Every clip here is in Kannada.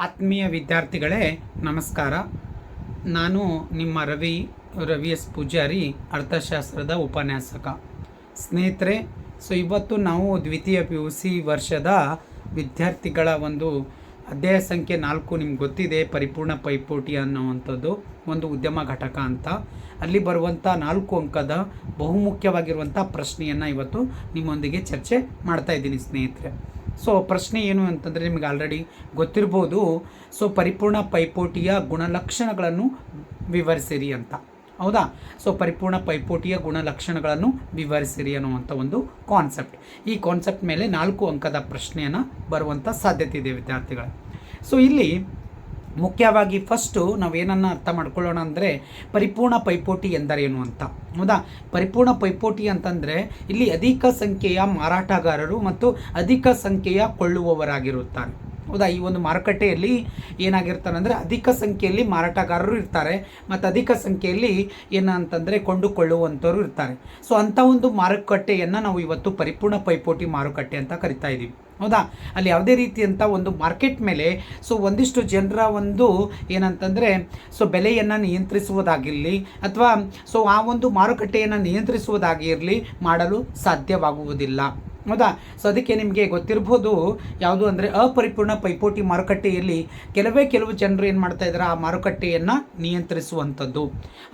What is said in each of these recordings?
ಆತ್ಮೀಯ ವಿದ್ಯಾರ್ಥಿಗಳೇ, ನಮಸ್ಕಾರ. ನಾನು ನಿಮ್ಮ ರವಿ ರವಿ ಎಸ್ ಪೂಜಾರಿ, ಅರ್ಥಶಾಸ್ತ್ರದ ಉಪನ್ಯಾಸಕ. ಸ್ನೇಹಿತರೆ, ಸೊ ಇವತ್ತು ನಾವು ದ್ವಿತೀಯ ಪಿ ಯು ಸಿ ವರ್ಷದ ವಿದ್ಯಾರ್ಥಿಗಳ ಒಂದು ಅಧ್ಯಾಯ ಸಂಖ್ಯೆ ನಾಲ್ಕು ನಿಮ್ಗೆ ಗೊತ್ತಿದೆ, ಪರಿಪೂರ್ಣ ಪೈಪೋಟಿ ಅನ್ನೋವಂಥದ್ದು, ಒಂದು ಉದ್ಯಮ ಘಟಕ ಅಂತ. ಅಲ್ಲಿ ಬರುವಂಥ ನಾಲ್ಕು ಅಂಕದ ಬಹುಮುಖ್ಯವಾಗಿರುವಂಥ ಪ್ರಶ್ನೆಯನ್ನು ಇವತ್ತು ನಿಮ್ಮೊಂದಿಗೆ ಚರ್ಚೆ ಮಾಡ್ತಾ ಇದ್ದೀನಿ ಸ್ನೇಹಿತರೆ. ಸೊ ಪ್ರಶ್ನೆ ಏನು ಅಂತಂದರೆ ನಿಮಗೆ ಆಲ್ರೆಡಿ ಗೊತ್ತಿರ್ಬೋದು. ಸೊ ಪರಿಪೂರ್ಣ ಪೈಪೋಟಿಯ ಗುಣಲಕ್ಷಣಗಳನ್ನು ವಿವರಿಸಿರಿ ಅಂತ. ಹೌದಾ? ಸೊ ಪರಿಪೂರ್ಣ ಪೈಪೋಟಿಯ ಗುಣಲಕ್ಷಣಗಳನ್ನು ವಿವರಿಸಿರಿ ಅನ್ನುವಂಥ ಒಂದು ಕಾನ್ಸೆಪ್ಟ್ ಈ ಕಾನ್ಸೆಪ್ಟ್ ಮೇಲೆ ನಾಲ್ಕು ಅಂಕದ ಪ್ರಶ್ನೆಯನ್ನು ಬರುವಂಥ ಸಾಧ್ಯತೆ ಇದೆ, ವಿದ್ಯಾರ್ಥಿಗಳ. ಸೊ ಇಲ್ಲಿ ಮುಖ್ಯವಾಗಿ ಫಸ್ಟು ನಾವೇನನ್ನು ಅರ್ಥ ಮಾಡ್ಕೊಳ್ಳೋಣ ಅಂದರೆ ಪರಿಪೂರ್ಣ ಪೈಪೋಟಿ ಎಂದರೇನು ಅಂತ. ಹೌದಾ? ಪರಿಪೂರ್ಣ ಪೈಪೋಟಿ ಅಂತಂದರೆ ಇಲ್ಲಿ ಅಧಿಕ ಸಂಖ್ಯೆಯ ಮಾರಾಟಗಾರರು ಮತ್ತು ಅಧಿಕ ಸಂಖ್ಯೆಯ ಕೊಳ್ಳುವವರಾಗಿರುತ್ತಾರೆ. ಹೌದಾ? ಈ ಒಂದು ಮಾರುಕಟ್ಟೆಯಲ್ಲಿ ಏನಾಗಿರ್ತಾರೆ ಅಂದರೆ ಅಧಿಕ ಸಂಖ್ಯೆಯಲ್ಲಿ ಮಾರಾಟಗಾರರು ಇರ್ತಾರೆ ಮತ್ತು ಅಧಿಕ ಸಂಖ್ಯೆಯಲ್ಲಿ ಏನಂತಂದರೆ ಕೊಂಡುಕೊಳ್ಳುವಂಥವ್ರು ಇರ್ತಾರೆ. ಸೊ ಅಂಥ ಒಂದು ಮಾರುಕಟ್ಟೆಯನ್ನು ನಾವು ಇವತ್ತು ಪರಿಪೂರ್ಣ ಪೈಪೋಟಿ ಮಾರುಕಟ್ಟೆ ಅಂತ ಕರಿತಾ ಇದ್ದೀವಿ ಹೌದಾ? ಅಲ್ಲಿ ಯಾವುದೇ ರೀತಿಯಂಥ ಒಂದು ಮಾರ್ಕೆಟ್ ಮೇಲೆ ಸೊ ಒಂದಿಷ್ಟು ಜನರ ಒಂದು ಏನಂತಂದರೆ, ಸೊ ಬೆಲೆಯನ್ನು ನಿಯಂತ್ರಿಸುವುದಾಗಿರಲಿ ಅಥವಾ, ಸೊ ಆ ಒಂದು ಮಾರುಕಟ್ಟೆಯನ್ನು ನಿಯಂತ್ರಿಸುವುದಾಗಿರಲಿ ಮಾಡಲು ಸಾಧ್ಯವಾಗುವುದಿಲ್ಲ. ಹೌದಾ? ಸೊ ಅದಕ್ಕೆ ನಿಮಗೆ ಗೊತ್ತಿರ್ಬೋದು ಯಾವುದು ಅಂದರೆ ಅಪರಿಪೂರ್ಣ ಪೈಪೋಟಿ ಮಾರುಕಟ್ಟೆಯಲ್ಲಿ ಕೆಲವೇ ಕೆಲವು ಜನರು ಏನು ಮಾಡ್ತಾ ಇದ್ದಾರೆ ಆ ಮಾರುಕಟ್ಟೆಯನ್ನು ನಿಯಂತ್ರಿಸುವಂಥದ್ದು.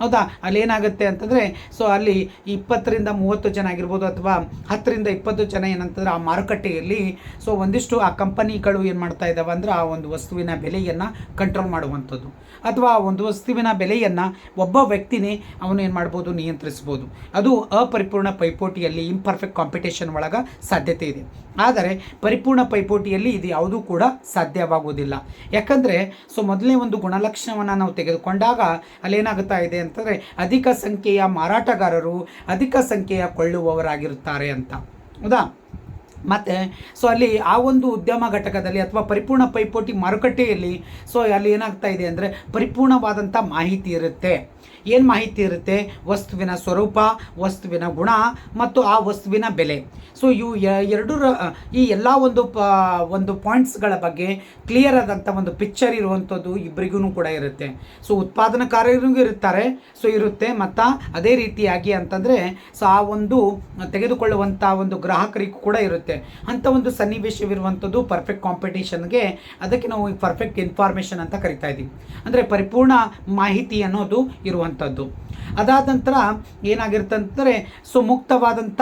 ಹೌದಾ? ಅಲ್ಲಿ ಏನಾಗುತ್ತೆ ಅಂತಂದರೆ ಸೊ ಅಲ್ಲಿ ಇಪ್ಪತ್ತರಿಂದ ಮೂವತ್ತು ಜನ ಆಗಿರ್ಬೋದು ಅಥವಾ ಹತ್ತರಿಂದ ಇಪ್ಪತ್ತು ಜನ ಏನಂತಂದ್ರೆ ಆ ಮಾರುಕಟ್ಟೆಯಲ್ಲಿ ಸೊ ಒಂದಿಷ್ಟು ಆ ಕಂಪನಿಗಳು ಏನು ಮಾಡ್ತಾ ಇದ್ದಾವೆ ಅಂದ್ರೆ ಆ ಒಂದು ವಸ್ತುವಿನ ಬೆಲೆಯನ್ನು ಕಂಟ್ರೋಲ್ ಮಾಡುವಂಥದ್ದು. ಅಥವಾ ಆ ಒಂದು ವಸ್ತುವಿನ ಬೆಲೆಯನ್ನು ಒಬ್ಬ ವ್ಯಕ್ತಿನೇ ಅವನು ಏನು ಮಾಡ್ಬೋದು, ನಿಯಂತ್ರಿಸ್ಬೋದು. ಅದು ಅಪರಿಪೂರ್ಣ ಪೈಪೋಟಿಯಲ್ಲಿ ಇಂಪರ್ಫೆಕ್ಟ್ ಕಾಂಪಿಟೇಷನ್ ಒಳಗೆ ಸಾಧ್ಯತೆ ಇದೆ. ಆದರೆ ಪರಿಪೂರ್ಣ ಪೈಪೋಟಿಯಲ್ಲಿ ಇದು ಯಾವುದೂ ಕೂಡ ಸಾಧ್ಯವಾಗುವುದಿಲ್ಲ. ಯಾಕಂದರೆ, ಸೊ ಮೊದಲನೇ ಒಂದು ಗುಣಲಕ್ಷಣವನ್ನು ನಾವು ತೆಗೆದುಕೊಂಡಾಗ ಅಲ್ಲೇನಾಗುತ್ತಾ ಇದೆ ಅಂತಂದರೆ, ಅಧಿಕ ಸಂಖ್ಯೆಯ ಮಾರಾಟಗಾರರು ಅಧಿಕ ಸಂಖ್ಯೆಯ ಕೊಳ್ಳುವವರಾಗಿರುತ್ತಾರೆ ಅಂತ. ಹೌದಾ? ಮತ್ತು ಸೊ ಅಲ್ಲಿ ಆ ಒಂದು ಉದ್ಯಮ ಘಟಕದಲ್ಲಿ ಅಥವಾ ಪರಿಪೂರ್ಣ ಪೈಪೋಟಿ ಮಾರುಕಟ್ಟೆಯಲ್ಲಿ ಸೊ ಅಲ್ಲಿ ಏನಾಗ್ತಾ ಇದೆ ಅಂದರೆ ಪರಿಪೂರ್ಣವಾದಂಥ ಮಾಹಿತಿ ಇರುತ್ತೆ. ಏನು ಮಾಹಿತಿ ಇರುತ್ತೆ? ವಸ್ತುವಿನ ಸ್ವರೂಪ, ವಸ್ತುವಿನ ಗುಣ ಮತ್ತು ಆ ವಸ್ತುವಿನ ಬೆಲೆ. ಸೊ ಇವು ಎರಡೂ ಈ ಎಲ್ಲ ಒಂದು ಪ, ಒಂದು ಪಾಯಿಂಟ್ಸ್ಗಳ ಬಗ್ಗೆ ಕ್ಲಿಯರ್ ಆದಂಥ ಒಂದು ಪಿಕ್ಚರ್ ಇರುವಂಥದ್ದು ಇಬ್ಬರಿಗೂ ಕೂಡ ಇರುತ್ತೆ. ಸೊ ಉತ್ಪಾದನಕಾರರಿಗೂ ಇರುತ್ತಾರೆ ಸೊ ಇರುತ್ತೆ, ಮತ್ತು ಅದೇ ರೀತಿಯಾಗಿ ಅಂತಂದರೆ ಸೊ ಆ ಒಂದು ತೆಗೆದುಕೊಳ್ಳುವಂಥ ಒಂದು ಗ್ರಾಹಕರಿಗೂ ಕೂಡ ಇರುತ್ತೆ. ಅಂಥ ಒಂದು ಸನ್ನಿವೇಶವಿರುವಂಥದ್ದು ಪರ್ಫೆಕ್ಟ್ ಕಾಂಪಿಟೇಷನ್ಗೆ ಅದಕ್ಕೆ ನಾವು ಪರ್ಫೆಕ್ಟ್ ಇನ್ಫಾರ್ಮೇಷನ್ ಅಂತ ಕರಿತಾ ಇದ್ದೀವಿ. ಅಂದರೆ ಪರಿಪೂರ್ಣ ಮಾಹಿತಿ ಅನ್ನೋದು ಇರುವಂಥದ್ದು. ಅದಾದ ನಂತರ ಏನಾಗಿರುತ್ತೆ ಸೊ ಮುಕ್ತವಾದಂಥ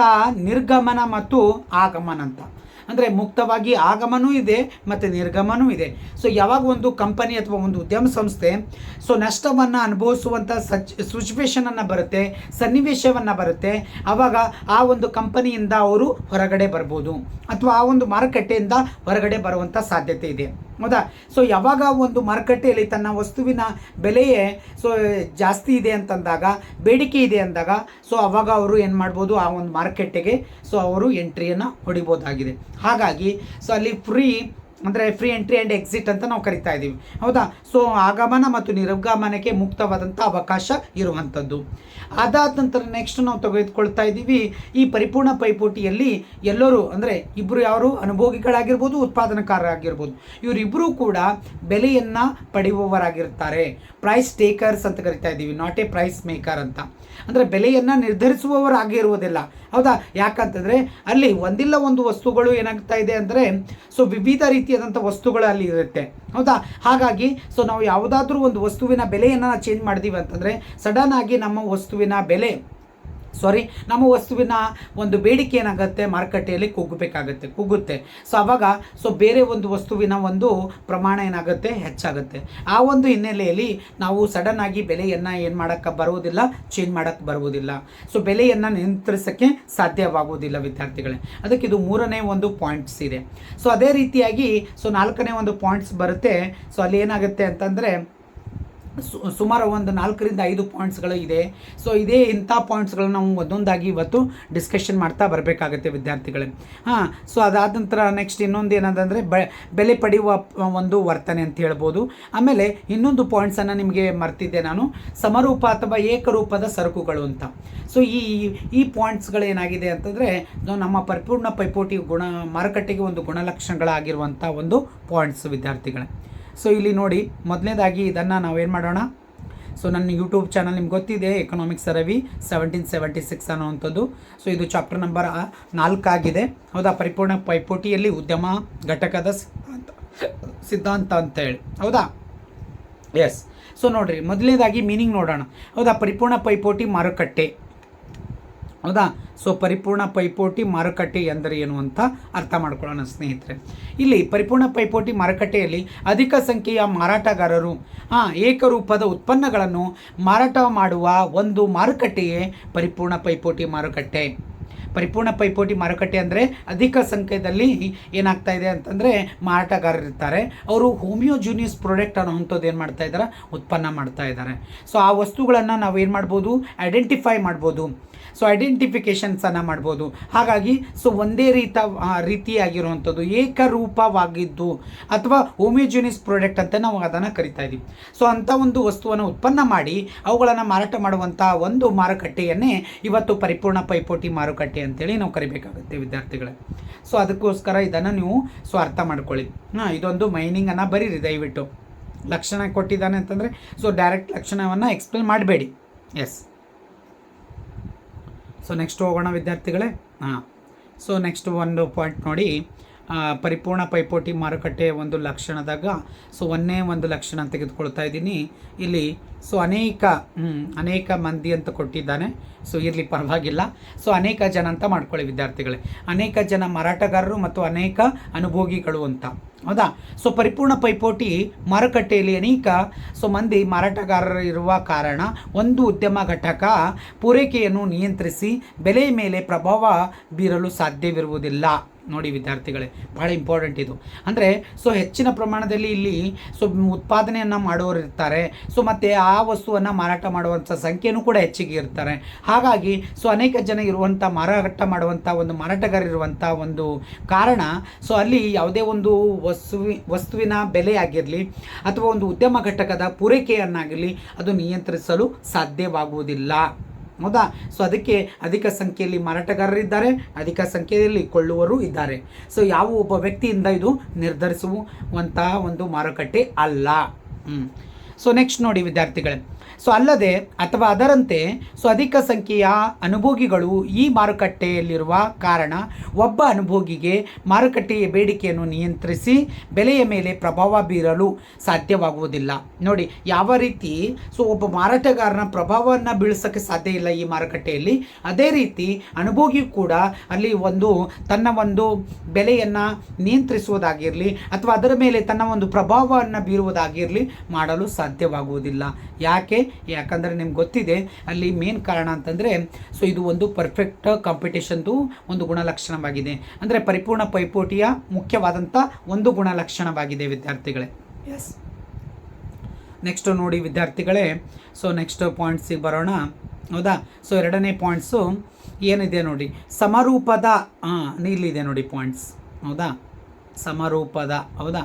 ನಿರ್ಗಮನ ಮತ್ತು ಆಗಮನ ಅಂತ. ಅಂದರೆ ಮುಕ್ತವಾಗಿ ಆಗಮನೂ ಇದೆ ಮತ್ತು ನಿರ್ಗಮನೂ ಇದೆ. ಸೊ ಯಾವಾಗ ಒಂದು ಕಂಪನಿ ಅಥವಾ ಒಂದು ಉದ್ಯಮ ಸಂಸ್ಥೆ ಸೊ ನಷ್ಟವನ್ನು ಅನುಭವಿಸುವಂಥ ಸಚ್ ಸಿಚುವೇಶನನ್ನು ಬರುತ್ತೆ, ಸನ್ನಿವೇಶವನ್ನು ಬರುತ್ತೆ ಆವಾಗ ಆ ಒಂದು ಕಂಪನಿಯಿಂದ ಅವರು ಹೊರಗಡೆ ಬರ್ಬೋದು. ಅಥವಾ ಆ ಒಂದು ಮಾರುಕಟ್ಟೆಯಿಂದ ಹೊರಗಡೆ ಬರುವಂಥ ಸಾಧ್ಯತೆ ಇದೆ. ಹೌದಾ ಸೊ ಯಾವಾಗ ಒಂದು ಮಾರುಕಟ್ಟೆಯಲ್ಲಿ ತನ್ನ ವಸ್ತುವಿನ ಬೆಲೆಯೇ ಸೊ ಜಾಸ್ತಿ ಇದೆ ಅಂತಂದಾಗ, ಬೇಡಿಕೆ ಇದೆ ಅಂದಾಗ ಸೊ ಅವಾಗ ಅವರು ಏನು ಮಾಡ್ಬೋದು? ಆ ಒಂದು ಮಾರುಕಟ್ಟೆಗೆ ಸೊ ಅವರು ಎಂಟ್ರಿಯನ್ನು ಹೊಡಿಬೋದಾಗಿದೆ. ಹಾಗಾಗಿ ಸೊ ಅಲ್ಲಿ ಫ್ರೀ ಅಂದರೆ ಫ್ರೀ ಎಂಟ್ರಿ ಆ್ಯಂಡ್ ಎಕ್ಸಿಟ್ ಅಂತ ನಾವು ಕರಿತಾ ಇದ್ದೀವಿ ಹೌದಾ? ಸೊ ಆಗಮನ ಮತ್ತು ನಿರ್ಗಮನಕ್ಕೆ ಮುಕ್ತವಾದಂಥ ಅವಕಾಶ ಇರುವಂಥದ್ದು. ಅದಾದ ನಂತರ ನೆಕ್ಸ್ಟ್ ನಾವು ತೆಗೆದುಕೊಳ್ತಾ ಇದ್ದೀವಿ ಈ ಪರಿಪೂರ್ಣ ಪೈಪೋಟಿಯಲ್ಲಿ ಎಲ್ಲರೂ ಅಂದರೆ ಇಬ್ಬರು ಯಾರು? ಅನುಭೋಗಿಗಳಾಗಿರ್ಬೋದು, ಉತ್ಪಾದನಕಾರರಾಗಿರ್ಬೋದು. ಇವರಿಬ್ಬರೂ ಕೂಡ ಬೆಲೆಯನ್ನು ಪಡೆಯುವವರಾಗಿರ್ತಾರೆ. ಪ್ರೈಸ್ ಟೇಕರ್ಸ್ ಅಂತ ಕರಿತಾ ಇದ್ದೀವಿ ನಾಟ್ ಎ ಪ್ರೈಸ್ ಮೇಕರ್ ಅಂತ. ಅಂದರೆ ಬೆಲೆಯನ್ನು ನಿರ್ಧರಿಸುವವರಾಗಿರುವುದಿಲ್ಲ ಹೌದಾ? ಯಾಕಂತಂದರೆ ಅಲ್ಲಿ ಒಂದಿಲ್ಲ ಒಂದು ವಸ್ತುಗಳು ಏನಾಗ್ತಾ ಇದೆ ಅಂದರೆ, ಸೊ ವಿವಿಧ ರೀತಿಯಾದಂಥ ವಸ್ತುಗಳು ಅಲ್ಲಿ ಇರುತ್ತೆ. ಹೌದಾ? ಹಾಗಾಗಿ, ಸೊ ನಾವು ಯಾವುದಾದ್ರೂ ಒಂದು ವಸ್ತುವಿನ ಬೆಲೆಯನ್ನು ಚೇಂಜ್ ಮಾಡಿದೀವಿ ಅಂತಂದರೆ ಸಡನ್ ಆಗಿ ನಮ್ಮ ವಸ್ತುವಿನ ಬೆಲೆ ಸಾರಿ ನಮ್ಮ ವಸ್ತುವಿನ ಒಂದು ಬೇಡಿಕೆ ಏನಾಗುತ್ತೆ ಮಾರುಕಟ್ಟೆಯಲ್ಲಿ ಕುಗ್ಗಬೇಕಾಗತ್ತೆ ಕುಗ್ಗುತ್ತೆ ಸೊ ಅವಾಗ ಸೊ ಬೇರೆ ಒಂದು ವಸ್ತುವಿನ ಒಂದು ಪ್ರಮಾಣ ಏನಾಗುತ್ತೆ? ಹೆಚ್ಚಾಗುತ್ತೆ. ಆ ಒಂದು ಹಿನ್ನೆಲೆಯಲ್ಲಿ ನಾವು ಸಡನ್ ಆಗಿ ಬೆಲೆಯನ್ನು ಏನು ಮಾಡೋಕ್ಕೆ ಬರುವುದಿಲ್ಲ ಚೇಂಜ್ ಮಾಡೋಕ್ಕೆ ಬರುವುದಿಲ್ಲ. ಸೊ ಬೆಲೆಯನ್ನು ನಿಯಂತ್ರಿಸೋಕ್ಕೆ ಸಾಧ್ಯವಾಗುವುದಿಲ್ಲ ವಿದ್ಯಾರ್ಥಿಗಳೇ. ಅದಕ್ಕೆ ಇದು ಮೂರನೇ ಒಂದು ಪಾಯಿಂಟ್ಸ್ ಇದೆ. ಸೊ ಅದೇ ರೀತಿಯಾಗಿ ಸೊ ನಾಲ್ಕನೇ ಒಂದು ಪಾಯಿಂಟ್ಸ್ ಬರುತ್ತೆ. ಸೊ ಅಲ್ಲಿ ಏನಾಗುತ್ತೆ ಅಂತಂದರೆ ಸುಮಾರು ಒಂದು ನಾಲ್ಕರಿಂದ ಐದು ಪಾಯಿಂಟ್ಸ್ಗಳು ಇದೆ. ಸೊ, ಇದೇ ಇಂಥ ಪಾಯಿಂಟ್ಸ್ಗಳು ನಾವು ಒಂದೊಂದಾಗಿ ಇವತ್ತು ಡಿಸ್ಕಷನ್ ಮಾಡ್ತಾ ಬರಬೇಕಾಗುತ್ತೆ ವಿದ್ಯಾರ್ಥಿಗಳೇ. ಹಾಂ, ಸೊ, ಅದಾದ ನಂತರ ನೆಕ್ಸ್ಟ್ ಇನ್ನೊಂದು ಏನಂತಂದರೆ ಬೆಲೆ ಪಡೆಯುವ ಒಂದು ವರ್ತನೆ ಅಂತ ಹೇಳ್ಬೋದು. ಆಮೇಲೆ ಇನ್ನೊಂದು ಪಾಯಿಂಟ್ಸನ್ನು ನಿಮಗೆ ಮರ್ತಿದ್ದೆ ನಾನು. ಸಮರೂಪ ಅಥವಾ ಏಕರೂಪದ ಸರಕುಗಳು ಅಂತ. ಸೊ, ಈ ಈ ಪಾಯಿಂಟ್ಸ್ಗಳು ಏನಾಗಿದೆ ಅಂತಂದರೆ ನಮ್ಮ ಪರಿಪೂರ್ಣ ಪೈಪೋಟಿ ಗುಣ, ಮಾರುಕಟ್ಟೆಗೆ ಒಂದು ಗುಣಲಕ್ಷಣಗಳಾಗಿರುವಂಥ ಒಂದು ಪಾಯಿಂಟ್ಸ್ ವಿದ್ಯಾರ್ಥಿಗಳೇ. ಸೊ ಇಲ್ಲಿ ನೋಡಿ, ಮೊದಲನೇದಾಗಿ ಇದನ್ನು ನಾವೇನು ಮಾಡೋಣ? ಸೊ ನನ್ನ ಯೂಟ್ಯೂಬ್ ಚಾನಲ್ ನಿಮ್ಗೆ ಗೊತ್ತಿದೆ economics Ravi seventeen seventy six ಅನ್ನೋವಂಥದ್ದು. So ಇದು ಚಾಪ್ಟರ್ ನಂಬರ್ ನಾಲ್ಕಾಗಿದೆ. ಹೌದಾ? ಪರಿಪೂರ್ಣ ಪೈಪೋಟಿಯಲ್ಲಿ ಉದ್ಯಮ, ಘಟಕದ ಸಿದ್ಧಾಂತ ಸಿದ್ಧಾಂತ ಅಂತೇಳಿ. ಹೌದಾ? ಎಸ್ ಸೊ ನೋಡಿರಿ, ಮೊದಲನೇದಾಗಿ ಮೀನಿಂಗ್ ನೋಡೋಣ. ಹೌದಾ? ಪರಿಪೂರ್ಣ ಪೈಪೋಟಿ ಮಾರುಕಟ್ಟೆ. ಹೌದಾ? ಸೊ ಪರಿಪೂರ್ಣ ಪೈಪೋಟಿ ಮಾರುಕಟ್ಟೆ ಎಂದರೆ ಏನು ಅಂತ ಅರ್ಥ ಮಾಡ್ಕೊಳ್ಳೋಣ ಸ್ನೇಹಿತರೆ. ಇಲ್ಲಿ ಪರಿಪೂರ್ಣ ಪೈಪೋಟಿ ಮಾರುಕಟ್ಟೆಯಲ್ಲಿ ಅಧಿಕ ಸಂಖ್ಯೆಯ ಮಾರಾಟಗಾರರು ಏಕರೂಪದ ಉತ್ಪನ್ನಗಳನ್ನು ಮಾರಾಟ ಮಾಡುವ ಒಂದು ಮಾರುಕಟ್ಟೆಯೇ ಪರಿಪೂರ್ಣ ಪೈಪೋಟಿ ಮಾರುಕಟ್ಟೆ. ಪರಿಪೂರ್ಣ ಪೈಪೋಟಿ ಮಾರುಕಟ್ಟೆ ಅಂದರೆ ಅಧಿಕ ಸಂಖ್ಯೆಯಲ್ಲಿ ಏನಾಗ್ತಾ ಇದೆ ಅಂತಂದರೆ ಮಾರಾಟಗಾರರಿರ್ತಾರೆ ಅವರು ಹೋಮಿಯೋಜೂನಿಯಸ್ ಪ್ರಾಡಕ್ಟ್ ಅನ್ನೋವಂಥದ್ದು ಏನು ಮಾಡ್ತಾ ಇದ್ದಾರೆ? ಉತ್ಪನ್ನ ಮಾಡ್ತಾ ಇದ್ದಾರೆ. ಸೊ ಆ ವಸ್ತುಗಳನ್ನು ನಾವು ಏನು ಮಾಡ್ಬೋದು? ಐಡೆಂಟಿಫೈ ಮಾಡ್ಬೋದು. ಸೊ ಐಡೆಂಟಿಫಿಕೇಷನ್ಸನ್ನು ಮಾಡ್ಬೋದು. ಹಾಗಾಗಿ ಸೊ ಒಂದೇ ರೀತ ರೀತಿಯಾಗಿರುವಂಥದ್ದು ಏಕರೂಪವಾಗಿದ್ದು ಅಥವಾ ಹೋಮಿಜಿನಿಸ್ ಪ್ರಾಡಕ್ಟ್ ಅಂತ ನಾವು ಅದನ್ನು ಕರಿತಾ ಇದ್ದೀವಿ ಸೊ ಅಂಥ ಒಂದು ವಸ್ತುವನ್ನು ಉತ್ಪನ್ನ ಮಾಡಿ, ಅವುಗಳನ್ನು ಮಾರಾಟ ಮಾಡುವಂಥ ಒಂದು ಮಾರುಕಟ್ಟೆಯನ್ನೇ ಇವತ್ತು ಪರಿಪೂರ್ಣ ಪೈಪೋಟಿ ಮಾರುಕಟ್ಟೆ ಅಂತೇಳಿ ನಾವು ಕರಿಬೇಕಾಗುತ್ತೆ ವಿದ್ಯಾರ್ಥಿಗಳೇ. ಸೊ ಅದಕ್ಕೋಸ್ಕರ ಇದನ್ನು ನೀವು, ಸೊ, ಅರ್ಥ ಮಾಡ್ಕೊಳ್ಳಿ. ಹಾಂ, ಇದೊಂದು ಮೈನಿಂಗನ್ನು ಬರೀರಿ, ದಯವಿಟ್ಟು. ಲಕ್ಷಣ ಕೊಟ್ಟಿದ್ದಾನೆ ಅಂತಂದರೆ ಸೊ ಡೈರೆಕ್ಟ್ ಲಕ್ಷಣವನ್ನು ಎಕ್ಸ್ಪ್ಲೇನ್ ಮಾಡಬೇಡಿ. ಎಸ್ ಸೊ ನೆಕ್ಸ್ಟ್ ಹೋಗೋಣ ವಿದ್ಯಾರ್ಥಿಗಳೇ. ಹಾಂ. ಸೊ ನೆಕ್ಸ್ಟ್ ಒಂದು ಪಾಯಿಂಟ್ ನೋಡಿ. ಪರಿಪೂರ್ಣ ಪೈಪೋಟಿ ಮಾರುಕಟ್ಟೆ ಒಂದು ಲಕ್ಷಣದಾಗ, ಸೊ ಒಂದೇ ಒಂದು ಲಕ್ಷಣ ತೆಗೆದುಕೊಳ್ತಾ ಇದ್ದೀನಿ. ಇಲ್ಲಿ, ಸೊ ಅನೇಕ ಅನೇಕ ಮಂದಿ ಅಂತ ಕೊಟ್ಟಿದ್ದಾನೆ. ಸೊ ಇರಲಿ, ಪರವಾಗಿಲ್ಲ. ಸೊ ಅನೇಕ ಜನ ಅಂತ ಮಾಡ್ಕೊಳ್ಳಿ ವಿದ್ಯಾರ್ಥಿಗಳೇ. ಅನೇಕ ಜನ ಮಾರಾಟಗಾರರು ಮತ್ತು ಅನೇಕ ಅನುಭೋಗಿಗಳು ಅಂತ. ಹೌದಾ? ಸೊ ಪರಿಪೂರ್ಣ ಪೈಪೋಟಿ ಮಾರುಕಟ್ಟೆಯಲ್ಲಿ ಅನೇಕ, ಸೊ ಮಂದಿ ಮಾರಾಟಗಾರರು ಇರುವ ಕಾರಣ ಒಂದು ಉದ್ಯಮ ಘಟಕ ಪೂರೈಕೆಯನ್ನು ನಿಯಂತ್ರಿಸಿ, ಬೆಲೆ ಮೇಲೆ ಪ್ರಭಾವ ಬೀರಲು ಸಾಧ್ಯವಿರುವುದಿಲ್ಲ. ನೋಡಿ ವಿದ್ಯಾರ್ಥಿಗಳೇ ಭಾಳ ಇಂಪಾರ್ಟೆಂಟ್ ಇದು. ಅಂದರೆ, ಸೊ ಹೆಚ್ಚಿನ ಪ್ರಮಾಣದಲ್ಲಿ ಇಲ್ಲಿ, ಸೊ ಉತ್ಪಾದನೆಯನ್ನು ಮಾಡೋರು ಇರ್ತಾರೆ, ಸೊ ಮತ್ತು ಆ ವಸ್ತುವನ್ನು ಮಾರಾಟ ಮಾಡುವಂಥ ಸಂಖ್ಯೆನೂ ಕೂಡ ಹೆಚ್ಚಿಗೆ ಇರ್ತಾರೆ. ಹಾಗಾಗಿ, ಸೊ ಅನೇಕ ಜನ ಇರುವಂಥ ಮಾರಾಟ ಮಾಡುವಂಥ ಒಂದು ಮಾರಾಟಗಾರ ಇರುವಂಥ ಒಂದು ಕಾರಣ, ಸೊ ಅಲ್ಲಿ ಯಾವುದೇ ಒಂದು ವಸ್ತುವಿ ವಸ್ತುವಿನ ಬೆಲೆ ಆಗಿರಲಿ, ಅಥವಾ ಒಂದು ಉದ್ಯಮ ಘಟಕದ ಪೂರೈಕೆಯನ್ನಾಗಲಿ ಅದು ನಿಯಂತ್ರಿಸಲು ಸಾಧ್ಯವಾಗುವುದಿಲ್ಲ. ಹೌದಾ? ಸೊ ಅದಕ್ಕೆ ಅಧಿಕ ಸಂಖ್ಯೆಯಲ್ಲಿ ಮಾರಾಟಗಾರರಿದ್ದಾರೆ ಅಧಿಕ ಸಂಖ್ಯೆಯಲ್ಲಿ ಕೊಳ್ಳುವರು ಇದ್ದಾರೆ. ಸೊ ಯಾವ ಒಬ್ಬ ವ್ಯಕ್ತಿಯಿಂದ ಇದು ನಿರ್ಧರಿಸುವಂತಹ ಒಂದು ಮಾರುಕಟ್ಟೆ ಅಲ್ಲ. ಹ್ಮ್. ಸೊ ನೆಕ್ಸ್ಟ್ ನೋಡಿ ವಿದ್ಯಾರ್ಥಿಗಳೇ. ಸೊ ಅಲ್ಲದೆ, ಅಥವಾ ಅದರಂತೆ ಸೊ ಅಧಿಕ ಸಂಖ್ಯೆಯ ಅನುಭೋಗಿಗಳು ಈ ಮಾರುಕಟ್ಟೆಯಲ್ಲಿರುವ ಕಾರಣ ಒಬ್ಬ ಅನುಭೋಗಿಗೆ ಮಾರುಕಟ್ಟೆಯ ಬೇಡಿಕೆಯನ್ನು ನಿಯಂತ್ರಿಸಿ ಬೆಲೆಯ ಮೇಲೆ ಪ್ರಭಾವ ಬೀರಲು ಸಾಧ್ಯವಾಗುವುದಿಲ್ಲ. ನೋಡಿ, ಯಾವ ರೀತಿ ಸೊ ಒಬ್ಬ ಮಾರಾಟಗಾರನ ಪ್ರಭಾವವನ್ನು ಬೀಳಿಸೋಕ್ಕೆ ಸಾಧ್ಯ ಇಲ್ಲ ಈ ಮಾರುಕಟ್ಟೆಯಲ್ಲಿ. ಅದೇ ರೀತಿ, ಅನುಭೋಗಿ ಕೂಡ ಅಲ್ಲಿ ಒಂದು, ತನ್ನ ಒಂದು ಬೆಲೆಯನ್ನು ನಿಯಂತ್ರಿಸುವುದಾಗಿರಲಿ, ಅಥವಾ ಅದರ ಮೇಲೆ ತನ್ನ ಒಂದು ಪ್ರಭಾವವನ್ನು ಬೀರುವುದಾಗಿರಲಿ ಮಾಡಲು ಸಾಧ್ಯವಾಗುವುದಿಲ್ಲ. ಯಾಕೆ? ಯಾಕಂದರೆ ನಿಮ್ಗೆ ಗೊತ್ತಿದೆ ಅಲ್ಲಿ ಮೇನ್ ಕಾರಣ ಅಂತಂದರೆ ಸೊ ಇದು ಒಂದು ಪರ್ಫೆಕ್ಟ್ ಕಾಂಪಿಟೇಷನ್ದು ಒಂದು ಗುಣಲಕ್ಷಣವಾಗಿದೆ. ಅಂದರೆ ಪರಿಪೂರ್ಣ ಪೈಪೋಟಿಯ ಮುಖ್ಯವಾದಂಥ ಒಂದು ಗುಣಲಕ್ಷಣವಾಗಿದೆ ವಿದ್ಯಾರ್ಥಿಗಳೇ. ಎಸ್ ನೆಕ್ಸ್ಟ್ ನೋಡಿ ವಿದ್ಯಾರ್ಥಿಗಳೇ ಸೊ ನೆಕ್ಸ್ಟ್ ಪಾಯಿಂಟ್ಸಿಗೆ ಬರೋಣ. ಹೌದಾ? ಸೊ ಎರಡನೇ ಪಾಯಿಂಟ್ಸು ಏನಿದೆ ನೋಡಿ ಸಮರೂಪದ ಹಾಂ ಇಲ್ಲಿದೆ ನೋಡಿ ಪಾಯಿಂಟ್ಸ್ ಹೌದಾ? ಸಮರೂಪದ ಹೌದಾ?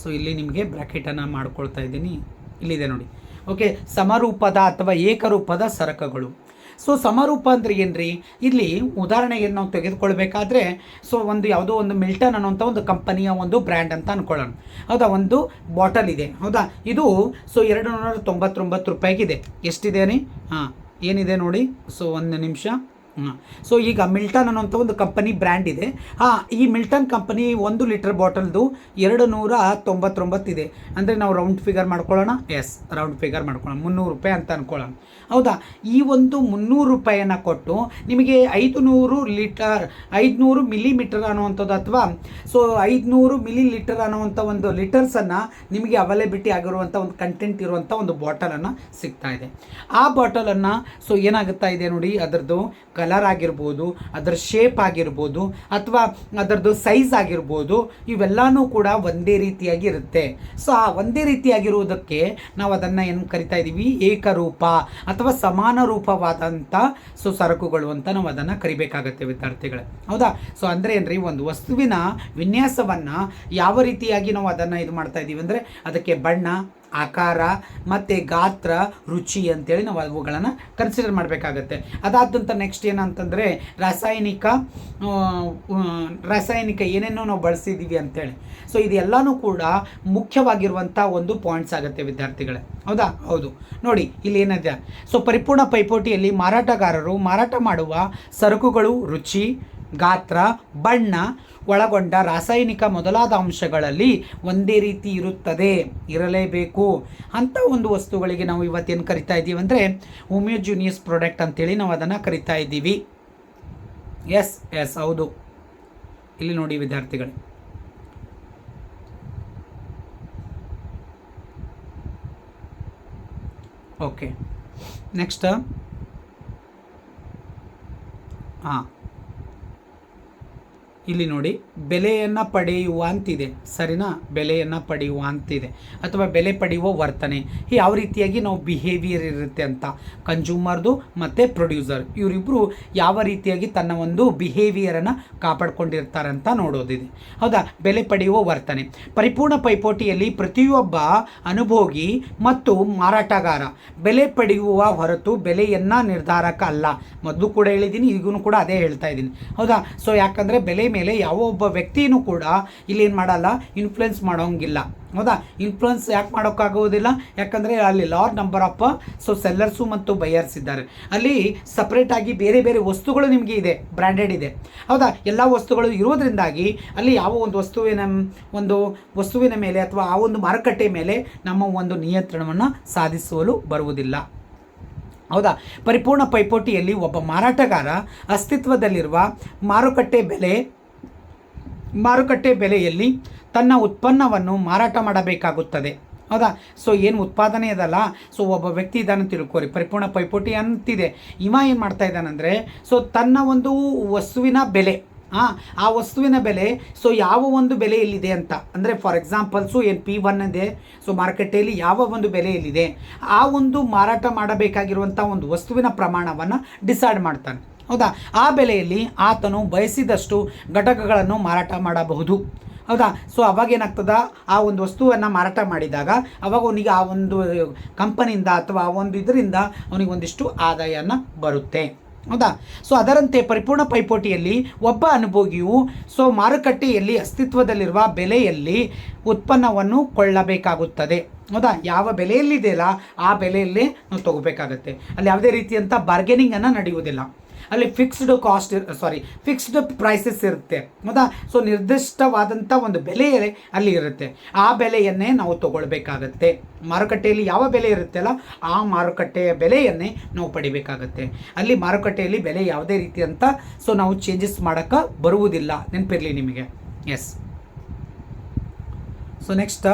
ಸೊ ಇಲ್ಲಿ ನಿಮಗೆ ಬ್ರ್ಯಾಕೆಟನ್ನು ಮಾಡ್ಕೊಳ್ತಾ ಇದ್ದೀನಿ. ಇಲ್ಲಿದೆ ನೋಡಿ. ಓಕೆ, ಸಮರೂಪದ ಅಥವಾ ಏಕರೂಪದ ಸರಕುಗಳು. ಸೊ ಸಮರೂಪ ಅಂದ್ರೆ ಏನ್ರಿ? ಇಲ್ಲಿ ಉದಾಹರಣೆಗೆ ನಾವು ತೆಗೆದುಕೊಳ್ಬೇಕಾದ್ರೆ ಸೊ ಒಂದು ಯಾವುದೋ ಒಂದು ಮಿಲ್ಟನ್ ಅನ್ನೋಂಥ ಒಂದು ಕಂಪನಿಯ ಒಂದು ಬ್ರ್ಯಾಂಡ್ ಅಂತ ಅನ್ಕೊಳ್ಳೋಣ. ಹೌದಾ? ಒಂದು ಬಾಟಲ್ ಇದೆ. ಹೌದಾ? ಇದು ಸೊ ಎರಡು ನೂರ ತೊಂಬತ್ತೊಂಬತ್ತು ರೂಪಾಯಿಗಿದೆ. ಎಷ್ಟಿದೆ ರೀ? ಹಾಂ, ಏನಿದೆ ನೋಡಿ? ಸೊ ಒಂದು ನಿಮಿಷ. ಸೊ ಈಗ ಮಿಲ್ಟನ್ ಅನ್ನೋಂಥ ಒಂದು ಕಂಪನಿ ಬ್ರ್ಯಾಂಡ್ ಇದೆ. ಹಾಂ, ಈ ಮಿಲ್ಟನ್ ಕಂಪನಿ ಒಂದು ಲೀಟರ್ ಬಾಟಲ್ದು ಎರಡು ನೂರ ತೊಂಬತ್ತೊಂಬತ್ತಿದೆ ಅಂದರೆ ನಾವು ರೌಂಡ್ ಫಿಗರ್ ಮಾಡ್ಕೊಳ್ಳೋಣ? ಎಸ್ ರೌಂಡ್ ಫಿಗರ್ ಮಾಡ್ಕೊಳ್ಳೋಣ. ಮುನ್ನೂರು ರೂಪಾಯಿ ಅಂತ ಅನ್ಕೊಳ್ಳೋಣ. ಹೌದಾ? ಈ ಒಂದು ಮುನ್ನೂರು ರೂಪಾಯಿಯನ್ನು ಕೊಟ್ಟು ನಿಮಗೆ ಐದು ನೂರು ಲೀಟರ್ ಐದುನೂರು ಮಿಲಿಮೀಟರ್ ಅನ್ನುವಂಥದ್ದು ಅಥವಾ ಸೊ ಐದುನೂರು ಮಿಲಿ ಲೀಟರ್ ಅನ್ನುವಂಥ ಒಂದು ಲೀಟರ್ಸನ್ನು ನಿಮಗೆ ಅವೈಲೇಬಿಲಿಟಿ ಆಗಿರುವಂಥ ಒಂದು ಕಂಟೆಂಟ್ ಇರುವಂಥ ಒಂದು ಬಾಟಲನ್ನು ಸಿಗ್ತಾ ಇದೆ. ಆ ಬಾಟಲನ್ನು ಸೊ ಏನಾಗುತ್ತಾ ಇದೆ ನೋಡಿ, ಅದರದ್ದು ಕಲರ್ ಆಗಿರ್ಬೋದು, ಅದರ ಶೇಪ್ ಆಗಿರ್ಬೋದು, ಅಥವಾ ಅದರದ್ದು ಸೈಜ್ ಆಗಿರ್ಬೋದು, ಇವೆಲ್ಲನೂ ಕೂಡ ಒಂದೇ ರೀತಿಯಾಗಿ ಇರುತ್ತೆ. ಸೊ ಆ ಒಂದೇ ರೀತಿಯಾಗಿರುವುದಕ್ಕೆ ನಾವು ಅದನ್ನು ಏನು ಕರಿತಾ ಇದ್ದೀವಿ ಏಕರೂಪ ಅಥವಾ ಸಮಾನ ರೂಪವಾದಂಥ ಸೊ ಸರಕುಗಳು ಅಂತ ನಾವು ಅದನ್ನು ಕರಿಬೇಕಾಗತ್ತೆ ವಿದ್ಯಾರ್ಥಿಗಳೇ. ಹೌದಾ? ಸೊ ಅಂದರೆ ಏನು ರೀ ಒಂದು ವಸ್ತುವಿನ ವಿನ್ಯಾಸವನ್ನು ಯಾವ ರೀತಿಯಾಗಿ ನಾವು ಅದನ್ನು ಇದು ಮಾಡ್ತಾ ಇದ್ದೀವಿ ಅಂದರೆ ಅದಕ್ಕೆ ಬಣ್ಣ ಆಕಾರ ಮತ್ತು ಗಾತ್ರ, ರುಚಿ ಅಂತೇಳಿ ನಾವು ಅವುಗಳನ್ನು ಕನ್ಸಿಡರ್ ಮಾಡಬೇಕಾಗತ್ತೆ. ಅದಾದಂಥ ನೆಕ್ಸ್ಟ್ ಏನಂತಂದರೆ ರಾಸಾಯನಿಕ ರಾಸಾಯನಿಕ ಏನೇನೋ ನಾವು ಬಳಸಿದ್ದೀವಿ ಅಂತೇಳಿ. ಸೊ ಇದೆಲ್ಲನೂ ಕೂಡ ಮುಖ್ಯವಾಗಿರುವಂಥ ಒಂದು ಪಾಯಿಂಟ್ಸ್ ಆಗುತ್ತೆ ವಿದ್ಯಾರ್ಥಿಗಳೇ. ಹೌದಾ? ಹೌದು. ನೋಡಿ, ಇಲ್ಲಿ ಏನಿದೆ? ಸೊ ಪರಿಪೂರ್ಣ ಪೈಪೋಟಿಯಲ್ಲಿ ಮಾರಾಟಗಾರರು ಮಾರಾಟ ಮಾಡುವ ಸರಕುಗಳು ರುಚಿ, ಗಾತ್ರ, ಬಣ್ಣ ಒಳಗೊಂಡ ರಾಸಾಯನಿಕ ಮೊದಲಾದ ಅಂಶಗಳಲ್ಲಿ ಒಂದೇ ರೀತಿ ಇರುತ್ತದೆ. ಇರಲೇಬೇಕು. ಅಂತ ಒಂದು ವಸ್ತುಗಳಿಗೆ ನಾವು ಇವತ್ತೇನು ಕರಿತಾ ಇದ್ದೀವಿ ಅಂದರೆ ಹೋಮಿಯೋಜೂನಿಯಸ್ ಪ್ರಾಡಕ್ಟ್ ಅಂತೇಳಿ ನಾವು ಅದನ್ನು ಕರಿತಾ ಇದ್ದೀವಿ. ಎಸ್ ಎಸ್ ಹೌದು. ಇಲ್ಲಿ ನೋಡಿ ವಿದ್ಯಾರ್ಥಿಗಳು. ಓಕೆ ನೆಕ್ಸ್ಟ್ ಹಾಂ. ಇಲ್ಲಿ ನೋಡಿ, ಬೆಲೆಯನ್ನು ಪಡೆಯುವ ಅಂತಿದೆ. ಸರಿನಾ? ಬೆಲೆಯನ್ನು ಪಡೆಯುವ ಅಂತಿದೆ. ಅಥವಾ ಬೆಲೆ ಪಡೆಯುವ ವರ್ತನೆ. ಯಾವ ರೀತಿಯಾಗಿ ನಾವು ಬಿಹೇವಿಯರ್ ಇರುತ್ತೆ ಅಂತ. ಕನ್ಸ್ಯೂಮರ್ದು ಮತ್ತು ಪ್ರೊಡ್ಯೂಸರ್ ಇವರಿಬ್ಬರು ಯಾವ ರೀತಿಯಾಗಿ ತನ್ನ ಒಂದು ಬಿಹೇವಿಯರನ್ನು ಕಾಪಾಡ್ಕೊಂಡಿರ್ತಾರೆ ಅಂತ ನೋಡೋದಿದೆ. ಹೌದಾ? ಬೆಲೆ ಪಡೆಯುವ ವರ್ತನೆ. ಪರಿಪೂರ್ಣ ಪೈಪೋಟಿಯಲ್ಲಿ ಪ್ರತಿಯೊಬ್ಬ ಅನುಭೋಗಿ ಮತ್ತು ಮಾರಾಟಗಾರ ಬೆಲೆ ಪಡೆಯುವ ಹೊರತು ಬೆಲೆಯನ್ನು ನಿರ್ಧಾರಕ ಅಲ್ಲ. ಮೊದಲು ಕೂಡ ಹೇಳಿದ್ದೀನಿ ಈಗೂ ಕೂಡ ಅದೇ ಹೇಳ್ತಾ ಇದ್ದೀನಿ. ಹೌದಾ? ಸೊ ಯಾಕಂದರೆ ಬೆಲೆ ಮೇಲೆ ಯಾವ ಒಬ್ಬ ವ್ಯಕ್ತಿಯೂ ಕೂಡ ಇಲ್ಲಿ ಏನು ಮಾಡಲ್ಲ ಇನ್ಫ್ಲುಯೆನ್ಸ್ ಮಾಡೋಂಗಿಲ್ಲ. ಹೌದಾ? ಇನ್ಫ್ಲುಯೆನ್ಸ್ ಯಾಕೆ ಮಾಡೋಕ್ಕಾಗೋದಿಲ್ಲ? ಯಾಕಂದರೆ ಅಲ್ಲಿ large number of so sellers ಮತ್ತು ಬೈಯರ್ಸ್ ಇದ್ದಾರೆ. ಅಲ್ಲಿ ಸಪ್ರೇಟಾಗಿ ಬೇರೆ ಬೇರೆ ವಸ್ತುಗಳು ನಿಮಗೆ ಇದೆ ಬ್ರ್ಯಾಂಡೆಡ್ ಇದೆ. ಹೌದಾ? ಎಲ್ಲ ವಸ್ತುಗಳು ಇರೋದ್ರಿಂದಾಗಿ ಅಲ್ಲಿ ಯಾವ ಒಂದು ವಸ್ತುವಿನ ಒಂದು ವಸ್ತುವಿನ ಮೇಲೆ ಅಥವಾ ಆ ಒಂದು ಮಾರುಕಟ್ಟೆ ಮೇಲೆ ನಮ್ಮ ಒಂದು ನಿಯಂತ್ರಣವನ್ನು ಸಾಧಿಸಲು ಬರುವುದಿಲ್ಲ. ಹೌದಾ? ಪರಿಪೂರ್ಣ ಪೈಪೋಟಿಯಲ್ಲಿ ಒಬ್ಬ ಮಾರಾಟಗಾರ ಅಸ್ತಿತ್ವದಲ್ಲಿರುವ ಮಾರುಕಟ್ಟೆ ಬೆಲೆ ಮಾರುಕಟ್ಟೆ ಬೆಲೆಯಲ್ಲಿ ತನ್ನ ಉತ್ಪನ್ನವನ್ನು ಮಾರಾಟ ಮಾಡಬೇಕಾಗುತ್ತದೆ. ಹೌದಾ? ಸೊ ಏನು ಉತ್ಪಾದನೆ ಇದಲ್ಲ ಸೊ ಒಬ್ಬ ವ್ಯಕ್ತಿ ಇದ್ದಾನೆ ತಿಳ್ಕೊರಿ. ಪರಿಪೂರ್ಣ ಪೈಪೋಟಿ ಅಂತಿದೆ. ಇವ ಏನು ಮಾಡ್ತಾ ಇದ್ದಾನಂದರೆ ಸೊ ತನ್ನ ಒಂದು ವಸ್ತುವಿನ ಬೆಲೆ ಹಾಂ ಆ ವಸ್ತುವಿನ ಬೆಲೆ ಸೊ ಯಾವ ಒಂದು ಬೆಲೆಯಲ್ಲಿದೆ ಅಂತ. ಅಂದರೆ ಫಾರ್ ಎಕ್ಸಾಂಪಲ್ಸು ಏನು ಪಿ ಒನ್ ಇದೆ ಸೊ ಮಾರುಕಟ್ಟೆಯಲ್ಲಿ ಯಾವ ಒಂದು ಬೆಲೆಯಲ್ಲಿದೆ, ಆ ಒಂದು ಮಾರಾಟ ಮಾಡಬೇಕಾಗಿರುವಂಥ ಒಂದು ವಸ್ತುವಿನ ಪ್ರಮಾಣವನ್ನು ಡಿಸೈಡ್ ಮಾಡ್ತಾನೆ. ಹೌದಾ? ಆ ಬೆಲೆಯಲ್ಲಿ ಆತನು ಬಯಸಿದಷ್ಟು ಘಟಕಗಳನ್ನು ಮಾರಾಟ ಮಾಡಬಹುದು. ಹೌದಾ? ಸೊ ಅವಾಗ ಏನಾಗ್ತದ? ಆ ಒಂದು ವಸ್ತುವನ್ನು ಮಾರಾಟ ಮಾಡಿದಾಗ ಅವಾಗ ಅವನಿಗೆ ಆ ಒಂದು ಕಂಪನಿಯಿಂದ ಅಥವಾ ಆ ಒಂದು ಇದರಿಂದ ಅವನಿಗೆ ಒಂದಿಷ್ಟು ಆದಾಯನ ಬರುತ್ತೆ. ಹೌದಾ? ಸೊ ಅದರಂತೆ ಪರಿಪೂರ್ಣ ಪೈಪೋಟಿಯಲ್ಲಿ ಒಬ್ಬ ಅನುಭೋಗಿಯು ಸೊ ಮಾರುಕಟ್ಟೆಯಲ್ಲಿ ಅಸ್ತಿತ್ವದಲ್ಲಿರುವ ಬೆಲೆಯಲ್ಲಿ ಉತ್ಪನ್ನವನ್ನು ಕೊಳ್ಳಬೇಕಾಗುತ್ತದೆ. ಹೌದಾ? ಯಾವ ಬೆಲೆಯಲ್ಲಿದೆಯಲ್ಲ ಆ ಬೆಲೆಯಲ್ಲೇ ನಾವು ತಗೋಬೇಕಾಗತ್ತೆ. ಅಲ್ಲಿ ಯಾವುದೇ ರೀತಿಯಂಥ ಬಾರ್ಗೇನಿಂಗನ್ನು ನಡೆಯುವುದಿಲ್ಲ. ಅಲ್ಲಿ fixed cost sorry fixed prices ಇರುತ್ತೆ. ಹೌದಾ? ಸೊ ನಿರ್ದಿಷ್ಟವಾದಂಥ ಒಂದು ಬೆಲೆ ಅಲ್ಲಿ ಇರುತ್ತೆ. ಆ ಬೆಲೆಯನ್ನೇ ನಾವು ತಗೊಳ್ಬೇಕಾಗತ್ತೆ. ಮಾರುಕಟ್ಟೆಯಲ್ಲಿ ಯಾವ ಬೆಲೆ ಇರುತ್ತಲ್ಲ ಆ ಮಾರುಕಟ್ಟೆಯ ಬೆಲೆಯನ್ನೇ ನಾವು ಪಡಿಬೇಕಾಗತ್ತೆ. ಅಲ್ಲಿ ಮಾರುಕಟ್ಟೆಯಲ್ಲಿ ಬೆಲೆ ಯಾವುದೇ ಅಂತ ಸೊ ನಾವು ಚೇಂಜಸ್ ಮಾಡೋಕ್ಕೆ ಬರುವುದಿಲ್ಲ. ನೆನಪಿರಲಿ ನಿಮಗೆ. Yes so next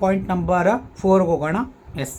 point number ಫೋರ್ಗೆ ಹೋಗೋಣ. ಎಸ್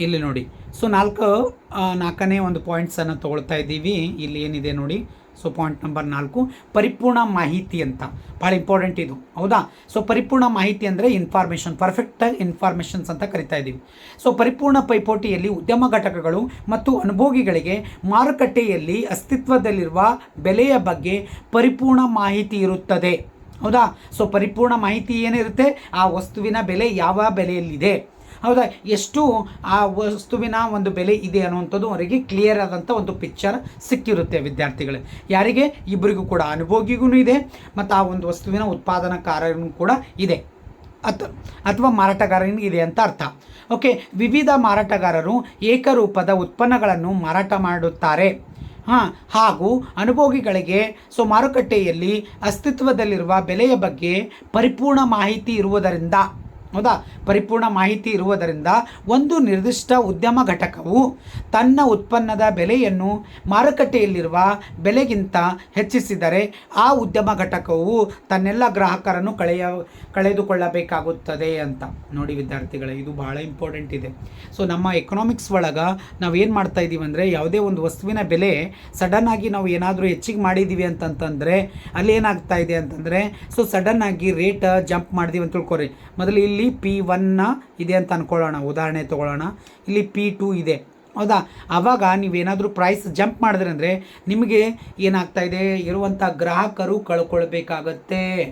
ಇಲ್ಲಿ ನೋಡಿ. ಸೊ ನಾಲ್ಕು ನಾಲ್ಕನೇ ಒಂದು ಪಾಯಿಂಟ್ಸನ್ನು ತೊಗೊಳ್ತಾ ಇದ್ದೀವಿ. ಇಲ್ಲಿ ಏನಿದೆ ನೋಡಿ? ಸೊ ಪಾಯಿಂಟ್ ನಂಬರ್ ನಾಲ್ಕು, ಪರಿಪೂರ್ಣ ಮಾಹಿತಿ ಅಂತ. ಭಾಳ ಇಂಪಾರ್ಟೆಂಟ್ ಇದು. ಹೌದಾ? ಸೊ ಪರಿಪೂರ್ಣ ಮಾಹಿತಿ ಅಂದರೆ ಇನ್ಫಾರ್ಮೇಷನ್ ಪರ್ಫೆಕ್ಟ್ ಇನ್ಫಾರ್ಮೇಷನ್ಸ್ ಅಂತ ಕರಿತಾ ಇದ್ದೀವಿ. ಸೊ ಪರಿಪೂರ್ಣ ಪೈಪೋಟಿಯಲ್ಲಿ ಉದ್ಯಮ ಘಟಕಗಳು ಮತ್ತು ಅನುಭೋಗಿಗಳಿಗೆ ಮಾರುಕಟ್ಟೆಯಲ್ಲಿ ಅಸ್ತಿತ್ವದಲ್ಲಿರುವ ಬೆಲೆಯ ಬಗ್ಗೆ ಪರಿಪೂರ್ಣ ಮಾಹಿತಿ ಇರುತ್ತದೆ. ಹೌದಾ? ಸೊ ಪರಿಪೂರ್ಣ ಮಾಹಿತಿ ಏನಿರುತ್ತೆ? ಆ ವಸ್ತುವಿನ ಬೆಲೆ ಯಾವ ಬೆಲೆಯಲ್ಲಿದೆ? ಹೌದಾ? ಎಷ್ಟು ಆ ವಸ್ತುವಿನ ಒಂದು ಬೆಲೆ ಇದೆ ಅನ್ನುವಂಥದ್ದು ಅವರಿಗೆ ಕ್ಲಿಯರ್ ಆದಂಥ ಒಂದು ಪಿಕ್ಚರ್ ಸಿಕ್ಕಿರುತ್ತೆ ವಿದ್ಯಾರ್ಥಿಗಳೇ. ಯಾರಿಗೆ? ಇಬ್ಬರಿಗೂ ಕೂಡ, ಅನುಭೋಗಿಗೂ ಇದೆ, ಮತ್ತು ಆ ಒಂದು ವಸ್ತುವಿನ ಉತ್ಪಾದನಾಕಾರನೂ ಕೂಡ ಇದೆ. ಅಥ ಅಥವಾ ಮಾರಾಟಗಾರನಿಗೆ ಇದೆ ಅಂತ ಅರ್ಥ. ಓಕೆ, ವಿವಿಧ ಮಾರಾಟಗಾರರು ಏಕರೂಪದ ಉತ್ಪನ್ನಗಳನ್ನು ಮಾರಾಟ ಮಾಡುತ್ತಾರೆ. ಹಾಂ, ಹಾಗೂ ಅನುಭೋಗಿಗಳಿಗೆ ಸೊ ಮಾರುಕಟ್ಟೆಯಲ್ಲಿ ಅಸ್ತಿತ್ವದಲ್ಲಿರುವ ಬೆಲೆಯ ಬಗ್ಗೆ ಪರಿಪೂರ್ಣ ಮಾಹಿತಿ ಇರುವುದರಿಂದ ಹೌದಾ ಪರಿಪೂರ್ಣ ಮಾಹಿತಿ ಇರುವುದರಿಂದ ಒಂದು ನಿರ್ದಿಷ್ಟ ಉದ್ಯಮ ಘಟಕವು ತನ್ನ ಉತ್ಪನ್ನದ ಬೆಲೆಯನ್ನು ಮಾರುಕಟ್ಟೆಯಲ್ಲಿರುವ ಬೆಲೆಗಿಂತ ಹೆಚ್ಚಿಸಿದರೆ ಆ ಉದ್ಯಮ ಘಟಕವು ತನ್ನೆಲ್ಲ ಗ್ರಾಹಕರನ್ನು ಕಳೆಯ, ಕಳೆದುಕೊಳ್ಳಬೇಕಾಗುತ್ತದೆ ಅಂತ. ನೋಡಿ ವಿದ್ಯಾರ್ಥಿಗಳೇ, ಇದು ಬಹಳ ಇಂಪಾರ್ಟೆಂಟ್ ಇದೆ. ಸೊ ನಮ್ಮ ಎಕನಾಮಿಕ್ಸ್ ಒಳಗೆ ನಾವು ಏನು ಮಾಡ್ತಾ ಇದ್ದೀವಿ ಅಂದರೆ ಯಾವುದೇ ಒಂದು ವಸ್ತುವಿನ ಬೆಲೆ ಸಡನ್ ಆಗಿ ನಾವು ಏನಾದರೂ ಹೆಚ್ಚಿಗೆ ಮಾಡಿದ್ದೀವಿ ಅಂತಂತಂದರೆ ಅಲ್ಲಿ ಏನಾಗ್ತಾ ಇದೆ ಅಂತಂದರೆ ಸೊ ಸಡನ್ ಆಗಿ ರೇಟ್ ಜಂಪ್ ಮಾಡಿದೀವಿ ಅಂತ ತಿಳ್ಕೊರಿ ಮೊದಲು ಇಲ್ಲಿ ಪಿ ಒನ್ನ ಇದೆ ಅಂತ ಅನ್ಕೊಳ್ಳೋಣ. ಉದಾಹರಣೆ ತೊಗೊಳ್ಳೋಣ. ಇಲ್ಲಿ ಪಿ ಟೂ ಇದೆ. ಹೌದಾ? ಆವಾಗ ನೀವೇನಾದರೂ ಪ್ರೈಸ್ ಜಂಪ್ ಮಾಡಿದ್ರೆ ಅಂದರೆ ನಿಮಗೆ ಏನಾಗ್ತಾ ಇದೆ? ಇರುವಂಥ ಗ್ರಾಹಕರು ಕಳ್ಕೊಳ್ಬೇಕಾಗತ್ತೆ.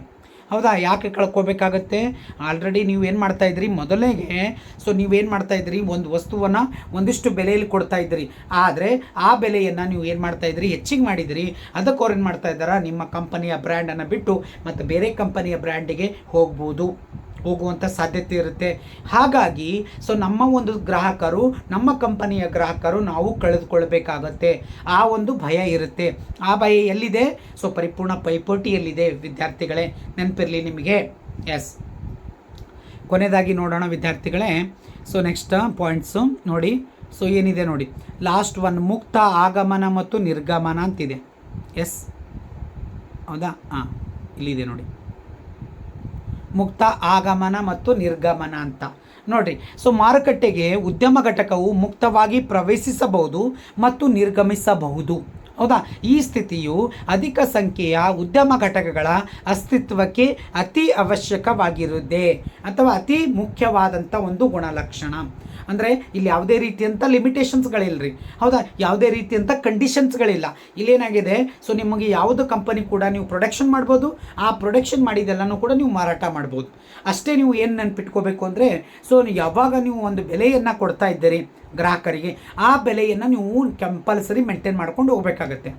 ಹೌದಾ? ಯಾಕೆ ಕಳ್ಕೊಬೇಕಾಗತ್ತೆ ಆಲ್ರೆಡಿ ನೀವು ಏನು ಮಾಡ್ತಾ ಇದ್ರಿ? ಮೊದಲಿಗೆ ಸೊ ನೀವೇನು ಮಾಡ್ತಾ ಇದ್ರಿ? ಒಂದು ವಸ್ತುವನ್ನು ಒಂದಿಷ್ಟು ಬೆಲೆಯಲ್ಲಿ ಕೊಡ್ತಾ ಇದ್ರಿ. ಆದರೆ ಆ ಬೆಲೆಯನ್ನು ನೀವು ಏನು ಮಾಡ್ತಾ ಇದ್ರಿ? ಹೆಚ್ಚಿಗೆ ಮಾಡಿದ್ರಿ. ಅದಕ್ಕೆ ಅವ್ರು ಏನು ಮಾಡ್ತಾ ಇದ್ದಾರಾ? ನಿಮ್ಮ ಕಂಪನಿಯ ಬ್ರ್ಯಾಂಡನ್ನು ಬಿಟ್ಟು ಮತ್ತು ಬೇರೆ ಕಂಪನಿಯ ಬ್ರ್ಯಾಂಡಿಗೆ ಹೋಗ್ಬೋದು. ಹೋಗುವಂಥ ಸಾಧ್ಯತೆ ಇರುತ್ತೆ. ಹಾಗಾಗಿ ಸೊ ನಮ್ಮ ಒಂದು ಗ್ರಾಹಕರು, ನಮ್ಮ ಕಂಪನಿಯ ಗ್ರಾಹಕರು ನಾವು ಕಳೆದುಕೊಳ್ಬೇಕಾಗತ್ತೆ. ಆ ಒಂದು ಭಯ ಇರುತ್ತೆ. ಆ ಭಯ ಎಲ್ಲಿದೆ? ಸೊ ಪರಿಪೂರ್ಣ ಪೈಪೋಟಿಯಲ್ಲಿದೆ ವಿದ್ಯಾರ್ಥಿಗಳೇ. ನೆನಪಿರಲಿ ನಿಮಗೆ. ಎಸ್ ಕೊನೆಯದಾಗಿ ನೋಡೋಣ ವಿದ್ಯಾರ್ಥಿಗಳೇ. ಸೊ ನೆಕ್ಸ್ಟ್ ಪಾಯಿಂಟ್ಸು ನೋಡಿ. ಸೊ ಏನಿದೆ ನೋಡಿ. ಲಾಸ್ಟ್ ಒನ್ ಮುಕ್ತ ಆಗಮನ ಮತ್ತು ನಿರ್ಗಮನ ಅಂತಿದೆ. ಎಸ್ ಹೌದಾ? ಹಾಂ ಇಲ್ಲಿದೆ ನೋಡಿ. ಮುಕ್ತ ಆಗಮನ ಮತ್ತು ನಿರ್ಗಮನ ಅಂತ. ನೋಡಿರಿ ಸೊ ಮಾರುಕಟ್ಟೆಗೆ ಉದ್ಯಮ ಘಟಕವು ಮುಕ್ತವಾಗಿ ಪ್ರವೇಶಿಸಬಹುದು ಮತ್ತು ನಿರ್ಗಮಿಸಬಹುದು. ಹೌದಾ? ಈ ಸ್ಥಿತಿಯು ಅಧಿಕ ಸಂಖ್ಯೆಯ ಉದ್ಯಮ ಘಟಕಗಳ ಅಸ್ತಿತ್ವಕ್ಕೆ ಅತಿ ಅವಶ್ಯಕವಾಗಿರುತ್ತೆ ಅಥವಾ ಅತಿ ಮುಖ್ಯವಾದಂಥ ಒಂದು ಗುಣಲಕ್ಷಣ. ಅಂದರೆ ಇಲ್ಲಿ ಯಾವುದೇ ರೀತಿಯಂಥ ಲಿಮಿಟೇಷನ್ಸ್ಗಳಿಲ್ಲ ಹೌದಾ? ಯಾವುದೇ ರೀತಿಯಂಥ ಕಂಡೀಷನ್ಸ್ಗಳಿಲ್ಲ ಇಲ್ಲೇನಾಗಿದೆ? ಸೊ ನಿಮಗೆ ಯಾವುದು ಕಂಪನಿ ಕೂಡ ನೀವು ಪ್ರೊಡಕ್ಷನ್ ಮಾಡ್ಬೋದು, ಆ ಪ್ರೊಡಕ್ಷನ್ ಮಾಡಿದೆಲ್ಲನೂ ಕೂಡ ನೀವು ಮಾರಾಟ ಮಾಡ್ಬೋದು. ಅಷ್ಟೇ ನೀವು ಏನು ನೆನ್ಪಿಟ್ಕೋಬೇಕು ಅಂದರೆ ಸೊ ಯಾವಾಗ ನೀವು ಒಂದು ಬೆಲೆಯನ್ನು ಕೊಡ್ತಾ ಇದ್ದೀರಿ ಗ್ರಾಹಕರಿಗೆ, ಆ ಬೆಲೆಯನ್ನು ನೀವು ಕಂಪಲ್ಸರಿ ಮೇಂಟೈನ್ ಮಾಡ್ಕೊಂಡು ಹೋಗ್ಬೇಕಾಗತ್ತೆ.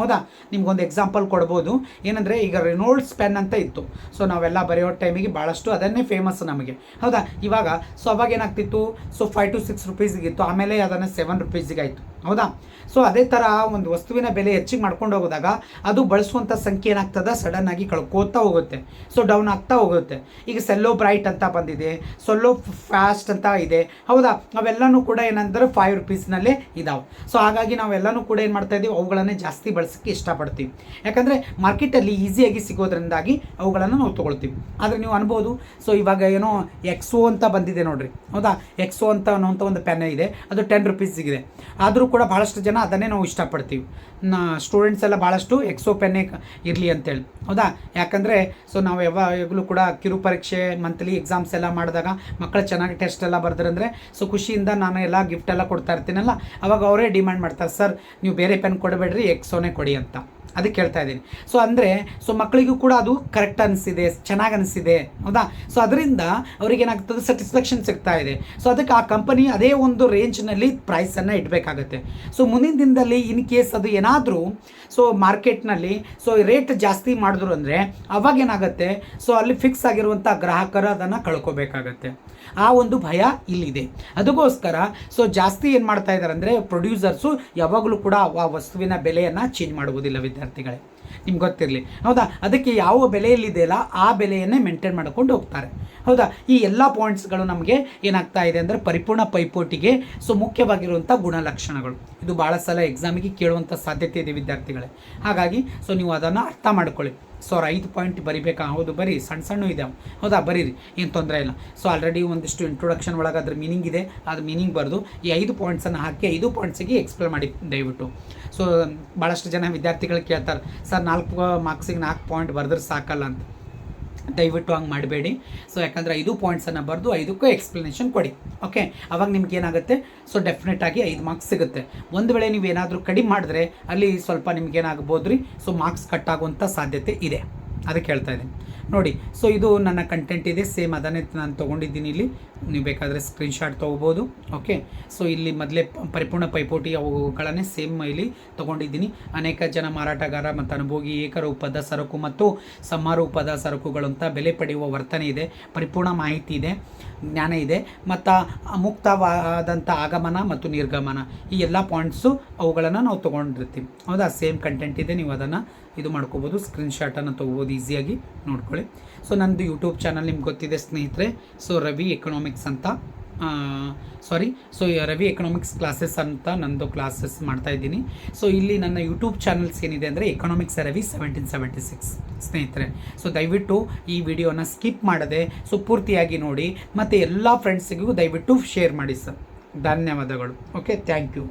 ಹೌದಾ? ನಿಮ್ಗೊಂದು ಎಕ್ಸಾಂಪಲ್ ಕೊಡ್ಬೋದು. ಏನಂದರೆ ಈಗ ರೆನೋಲ್ಡ್ಸ್ ಪೆನ್ ಅಂತ ಇತ್ತು. ಸೊ ನಾವೆಲ್ಲ ಬರೆಯೋ ಟೈಮಿಗೆ ಭಾಳಷ್ಟು ಅದನ್ನೇ ಫೇಮಸ್ ನಮಗೆ. ಹೌದಾ? ಇವಾಗ ಸೊ ಅವಾಗ ಏನಾಗ್ತಿತ್ತು? ಸೊ ಫೈವ್ ಟು ಸಿಕ್ಸ್ ರುಪೀಸಿಗಿತ್ತು ಆಮೇಲೆ ಅದನ್ನು ಸೆವೆನ್ ರುಪೀಸಿಗೆ ಆಯಿತು. ಹೌದಾ? ಸೊ ಅದೇ ಥರ ಒಂದು ವಸ್ತುವಿನ ಬೆಲೆ ಹೆಚ್ಚಿಗೆ ಮಾಡ್ಕೊಂಡು ಹೋದಾಗ ಅದು ಬಳಸುವಂಥ ಸಂಖ್ಯೆ ಏನಾಗ್ತದೆ? ಆಗಿ ಕಳ್ಕೋತಾ ಹೋಗುತ್ತೆ. ಸೊ ಡೌನ್ ಆಗ್ತಾ ಹೋಗುತ್ತೆ. ಈಗ ಸೆಲ್ಲೋ ಬ್ರೈಟ್ ಅಂತ ಬಂದಿದೆ. ಸೊಲ್ಲೋ ಫಾಸ್ಟ್ ಅಂತ ಇದೆ. ಹೌದಾ? ಅವೆಲ್ಲನೂ ಕೂಡ ಏನಂದ್ರೆ ಫೈವ್ ರುಪೀಸ್ನಲ್ಲೇ ಇದಾವೆ. ಸೊ ಹಾಗಾಗಿ ನಾವೆಲ್ಲನೂ ಕೂಡ ಏನು ಮಾಡ್ತಾ ಇದ್ದೀವಿ ಅವುಗಳನ್ನೇ ಜಾಸ್ತಿ ಬಳಸೋಕ್ಕೆ ಇಷ್ಟಪಡ್ತೀವಿ. ಯಾಕಂದರೆ ಮಾರ್ಕೆಟಲ್ಲಿ ಈಸಿಯಾಗಿ ಸಿಗೋದ್ರಿಂದಾಗಿ ಅವುಗಳನ್ನು ನಾವು ತೊಗೊಳ್ತೀವಿ. ಆದರೆ ನೀವು ಅನ್ಬೋದು ಸೊ ಇವಾಗ ಏನೋ ಎಕ್ಸೋ ಅಂತ ಬಂದಿದೆ ನೋಡ್ರಿ. ಹೌದಾ? ಎಕ್ಸೋ ಅಂತ ಅನ್ನೋಂಥ ಒಂದು ಪೆನ್ ಇದೆ. ಅದು ಟೆನ್ ರುಪೀಸಿಗಿದೆ ಆದರೂ ಕೂಡ ಭಾಳಷ್ಟು ಜನ ಅದನ್ನೇ ನಾವು ಇಷ್ಟಪಡ್ತೀವಿ. ಸ್ಟೂಡೆಂಟ್ಸ್ ಎಲ್ಲ ಭಾಳಷ್ಟು ಎಕ್ಸೋ ಪೆನ್ನೇ ಇರಲಿ ಅಂತೇಳಿ. ಹೌದಾ? ಯಾಕಂದರೆ ಸೊ ನಾವು ಯಾವಾಗಲೂ ಕೂಡ ಕಿರು ಪರೀಕ್ಷೆ ಮಂತ್ಲಿ ಎಕ್ಸಾಮ್ಸ್ ಎಲ್ಲ ಮಾಡಿದಾಗ ಮಕ್ಕಳು ಚೆನ್ನಾಗಿ ಟೆಸ್ಟ್ ಎಲ್ಲ ಬರೆದ್ರಂದ್ರೆ ಸೊ ಖುಷಿಯಿಂದ ನಾನು ಎಲ್ಲ ಗಿಫ್ಟ್ ಎಲ್ಲ ಕೊಡ್ತಾ ಇರ್ತೀನಲ್ಲ, ಅವಾಗ ಅವರೇ ಡಿಮ್ಯಾಂಡ್ ಮಾಡ್ತಾರೆ, ಸರ್, ನೀವು ಬೇರೆ ಪೆನ್ ಕೊಡಬೇಡ್ರಿ ಎಕ್ಸೋನೇ ಕೊಡಿ ಅಂತ. ಅದಕ್ಕೆ ಹೇಳ್ತಾ ಇದ್ದೀನಿ. ಸೊ ಅಂದರೆ ಸೊ ಮಕ್ಕಳಿಗೂ ಕೂಡ ಅದು ಕರೆಕ್ಟ್ ಅನಿಸಿದೆ, ಚೆನ್ನಾಗಿ ಅನಿಸಿದೆ, ಹೌದಾ? ಸೊ ಅದರಿಂದ ಏನಾಗ್ತದೆ ಸ್ಯಾಟಿಸ್ಫ್ಯಾಕ್ಷನ್ ಸಿಗ್ತಾ ಇದೆ. ಸೊ ಅದಕ್ಕೆ ಆ ಕಂಪನಿ ಅದೇ ಒಂದು ರೇಂಜ್ನಲ್ಲಿ ಪ್ರೈಸನ್ನು ಇಡಬೇಕಾಗತ್ತೆ. ಸೊ ಮುಂದಿನ ದಿನದಲ್ಲಿ ಇನ್ ಕೇಸ್ ಅದು ಏನಾದರೂ ಸೊ ಮಾರ್ಕೆಟ್ನಲ್ಲಿ ಸೊ ರೇಟ್ ಜಾಸ್ತಿ ಮಾಡಿದ್ರು ಅಂದರೆ ಅವಾಗ ಏನಾಗುತ್ತೆ ಸೊ ಅಲ್ಲಿ ಫಿಕ್ಸ್ ಆಗಿರುವಂಥ ಗ್ರಾಹಕರು ಅದನ್ನು ಕಳ್ಕೊಬೇಕಾಗತ್ತೆ. ಆ ಒಂದು ಭಯ ಇಲ್ಲಿದೆ. ಅದಕ್ಕೋಸ್ಕರ ಸೊ ಜಾಸ್ತಿ ಏನು ಮಾಡ್ತಾ ಇದ್ದಾರೆ ಅಂದರೆ ಪ್ರೊಡ್ಯೂಸರ್ಸು ಯಾವಾಗಲೂ ಕೂಡ ಆ ವಸ್ತುವಿನ ಬೆಲೆಯನ್ನು ಚೇಂಜ್ ಮಾಡುವುದಿಲ್ಲ, ವಿದ್ಯಾರ್ಥಿಗಳೇ. ನಿಮ್ಗೆ ಗೊತ್ತಿರಲಿ. ಹೌದಾ? ಅದಕ್ಕೆ ಯಾವ ಬೆಲೆಯಲ್ಲಿದೆಯಲ್ಲ ಆ ಬೆಲೆಯನ್ನೇ ಮೇಂಟೈನ್ ಮಾಡ್ಕೊಂಡು ಹೋಗ್ತಾರೆ. ಹೌದಾ? ಈ ಎಲ್ಲ ಪಾಯಿಂಟ್ಸ್ಗಳು ನಮಗೆ ಏನಾಗ್ತಾ ಇದೆ ಅಂದರೆ ಪರಿಪೂರ್ಣ ಪೈಪೋಟಿಗೆ ಸೊ ಮುಖ್ಯವಾಗಿರುವಂಥ ಗುಣಲಕ್ಷಣಗಳು. ಇದು ಭಾಳ ಸಲ ಎಕ್ಸಾಮಿಗೆ ಕೇಳುವಂಥ ಸಾಧ್ಯತೆ ಇದೆ ವಿದ್ಯಾರ್ಥಿಗಳೇ. ಹಾಗಾಗಿ, ಸೊ ನೀವು ಅದನ್ನು ಅರ್ಥ ಮಾಡ್ಕೊಳ್ಳಿ. ಸೊ ಐದು ಪಾಯಿಂಟ್ ಬರಿಬೇಕಾ? ಹೌದು, ಬರೀ. ಸಣ್ಣ ಸಣ್ಣ ಇದೆ. ಹೌದಾ? ಬರೀರಿ. ಏನು ತೊಂದರೆ ಇಲ್ಲ. ಸೊ ಆಲ್ರೆಡಿ ಒಂದಿಷ್ಟು ಇಂಟ್ರೊಡಕ್ಷನ್ ಒಳಗೆ ಅದ್ರ ಮೀನಿಂಗ್ ಇದೆ. ಅದು ಮೀನಿಂಗ್ ಬರೆದು ಈ ಐದು ಪಾಯಿಂಟ್ಸನ್ನು ಹಾಕಿ ಐದು ಪಾಯಿಂಟ್ಸಿಗೆ ಎಕ್ಸ್ಪ್ಲೇನ್ ಮಾಡಿ ದಯವಿಟ್ಟು. ಸೊ ಭಾಳಷ್ಟು ಜನ ವಿದ್ಯಾರ್ಥಿಗಳು ಕೇಳ್ತಾರೆ, ಸರ್, ನಾಲ್ಕು ಮಾರ್ಕ್ಸಿಗೆ ನಾಲ್ಕು ಪಾಯಿಂಟ್ ಬರೆದ್ರೆ ಸಾಕಲ್ಲ ಅಂತ. ದಯವಿಟ್ಟು ಹಂಗೆ ಮಾಡಬೇಡಿ. ಸೊ ಯಾಕಂದರೆ ಐದು ಪಾಯಿಂಟ್ಸನ್ನು ಬರೆದು ಐದಕ್ಕೂ ಎಕ್ಸ್ಪ್ಲನೇಷನ್ ಕೊಡಿ. ಓಕೆ ಅವಾಗ ನಿಮ್ಗೆ ಏನಾಗುತ್ತೆ? ಸೊ ಡೆಫಿನೆಟಾಗಿ ಐದು ಮಾರ್ಕ್ಸ್ ಸಿಗುತ್ತೆ. ಒಂದು ವೇಳೆ ನೀವು ಏನಾದರೂ ಕಡಿಮೆ ಮಾಡಿದ್ರೆ ಅಲ್ಲಿ ಸ್ವಲ್ಪ ನಿಮ್ಗೆ ಏನಾಗ್ಬೋದು ರೀ ಸೊ ಮಾರ್ಕ್ಸ್ ಕಟ್ ಆಗುವಂಥ ಸಾಧ್ಯತೆ ಇದೆ. ಅದಕ್ಕೆ ಹೇಳ್ತಾ ಇದ್ದೀನಿ. ನೋಡಿ ಸೊ ಇದು ನನ್ನ ಕಂಟೆಂಟ್ ಇದೆ. ಸೇಮ್ ಅದನ್ನೇ ನಾನು ತೊಗೊಂಡಿದ್ದೀನಿ ಇಲ್ಲಿ. ನೀವು ಬೇಕಾದರೆ ಸ್ಕ್ರೀನ್ಶಾಟ್ ತೊಗೋಬೋದು ಓಕೆ ಸೊ ಇಲ್ಲಿ ಮೊದಲೇ ಪರಿಪೂರ್ಣ ಪೈಪೋಟಿ ಅವುಗಳನ್ನೇ ಸೇಮ್ ಇಲ್ಲಿ ತೊಗೊಂಡಿದ್ದೀನಿ. ಅನೇಕ ಜನ ಮಾರಾಟಗಾರ ಮತ್ತು ಅನುಭೋಗಿ ಏಕರೂಪದ ಸರಕು ಮತ್ತು ಸಮಾರೂಪದ ಸರಕುಗಳು ಅಂತ ಬೆಲೆ ಪಡೆಯುವ ವರ್ತನೆ ಇದೆ, ಪರಿಪೂರ್ಣ ಮಾಹಿತಿ ಇದೆ, ಜ್ಞಾನ ಇದೆ, ಮತ್ತು ಮುಕ್ತವಾದಂಥ ಆಗಮನ ಮತ್ತು ನಿರ್ಗಮನ. ಈ ಎಲ್ಲ ಪಾಯಿಂಟ್ಸು ಅವುಗಳನ್ನು ನಾವು ತೊಗೊಂಡಿರ್ತೀವಿ. ಹೌದಾ? ಸೇಮ್ ಕಂಟೆಂಟ್ ಇದೆ, ನೀವು ಅದನ್ನು ಇದು ಮಾಡ್ಕೋಬೋದು ಸ್ಕ್ರೀನ್ಶಾಟನ್ನು ತೊಗೋಬೋದು ಈಸಿಯಾಗಿ ನೋಡ್ಕೊಳ್ಳಿ. ಸೊ ನಂದು ಯೂಟ್ಯೂಬ್ ಚಾನಲ್ ನಿಮ್ಗೆ ಗೊತ್ತಿದೆ ಸ್ನೇಹಿತರೆ. ಸೊ ರವಿ ಎಕನಾಮಿಕ್ಸ್ ಅಂತ. Sorry so Ravi economics classes ಅಂತ ನಂದು ಕ್ಲಾಸಸ್ ಮಾಡ್ತಾ ಇದ್ದೀನಿ. ಸೊ ಇಲ್ಲಿ ನನ್ನ ಯೂಟ್ಯೂಬ್ ಚಾನಲ್ಸ್ ಏನಿದೆ ಅಂದರೆ economics Ravi seventeen seventy six ಸ್ನೇಹಿತರೆ. ಸೊ ದಯವಿಟ್ಟು ಈ ವಿಡಿಯೋನ ಸ್ಕಿಪ್ ಮಾಡದೆ ಸೊ ಪೂರ್ತಿಯಾಗಿ ನೋಡಿ. ಮತ್ತು ಎಲ್ಲ ಫ್ರೆಂಡ್ಸಿಗೂ ದಯವಿಟ್ಟು ಶೇರ್ ಮಾಡಿ ಸರ್ ಧನ್ಯವಾದಗಳು. Okay thank you